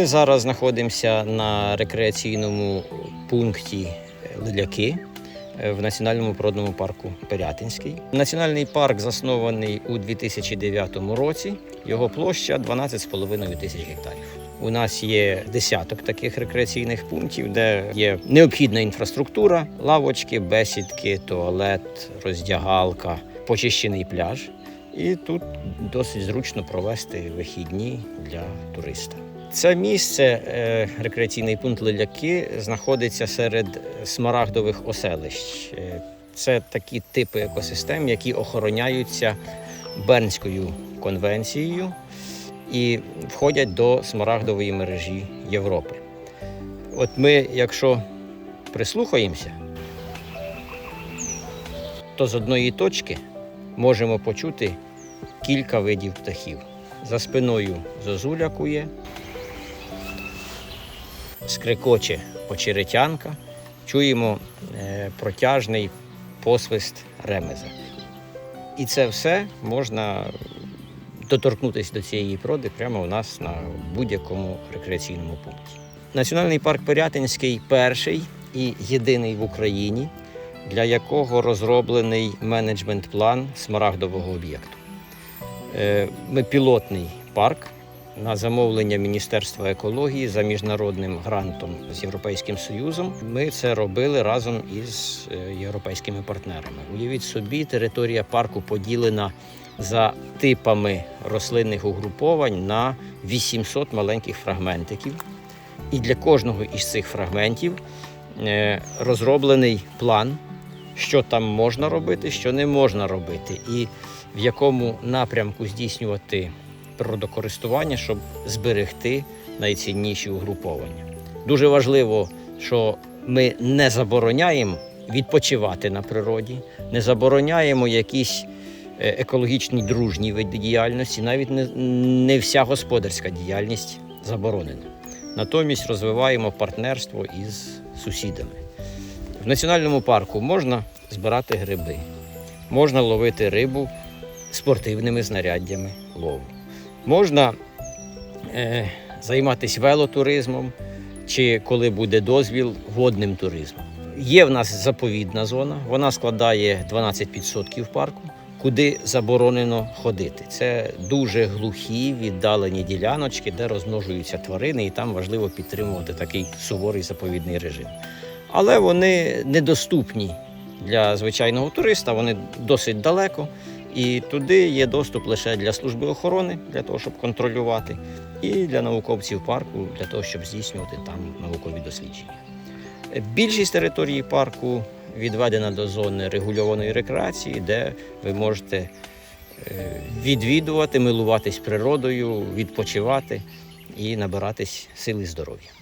Ми зараз знаходимося на рекреаційному пункті Лиляки е, в Національному природному парку Пирятинський. Національний парк заснований у 2009 році. Його площа 12,5 тисяч гектарів. У нас є десяток таких рекреаційних пунктів, де є необхідна інфраструктура, лавочки, бесідки, туалет, роздягалка, почищений пляж. І тут досить зручно провести вихідні для туриста. Це місце, е, рекреаційний пункт Лиляки, знаходиться серед смарагдових оселищ. Е, Це такі типи екосистем, які охороняються Бернською конвенцією і входять до смарагдової мережі Європи. От ми, якщо прислухаємося, то з одної точки можемо почути кілька видів птахів. За спиною зозуля кує, скрикоче почеретянка, чуємо е, протяжний посвист ремеза. І це все можна доторкнутися до цієї природи прямо у нас на будь-якому рекреаційному пункті. Національний парк Пирятинський перший і єдиний в Україні, для якого розроблений менеджмент-план смарагдового об'єкту. Е, Ми пілотний парк на замовлення Міністерства екології за міжнародним грантом з Європейським Союзом. Ми це робили разом із е, європейськими партнерами. Уявіть собі, територія парку поділена за типами рослинних угруповань на 800 маленьких фрагментиків. І для кожного із цих фрагментів е, розроблений план, що там можна робити, що не можна робити, і в якому напрямку здійснювати природокористування, щоб зберегти найцінніші угруповання. Дуже важливо, що ми не забороняємо відпочивати на природі, не забороняємо якісь е, екологічні дружні види діяльності, навіть не, не вся господарська діяльність заборонена. Натомість розвиваємо партнерство із сусідами. В національному парку можна збирати гриби, можна ловити рибу спортивними знаряддями лову. Можна е, займатися велотуризмом чи коли буде дозвіл водним туризмом. Є в нас заповідна зона, вона складає 12% парку, куди заборонено ходити. Це дуже глухі, віддалені діляночки, де розмножуються тварини, і там важливо підтримувати такий суворий заповідний режим. Але вони недоступні для звичайного туриста, вони досить далеко. І туди є доступ лише для служби охорони, для того, щоб контролювати, і для науковців парку, для того, щоб здійснювати там наукові дослідження. Більшість території парку відведена до зони регульованої рекреації, де ви можете е, відвідувати, милуватись природою, відпочивати і набиратись сили здоров'я.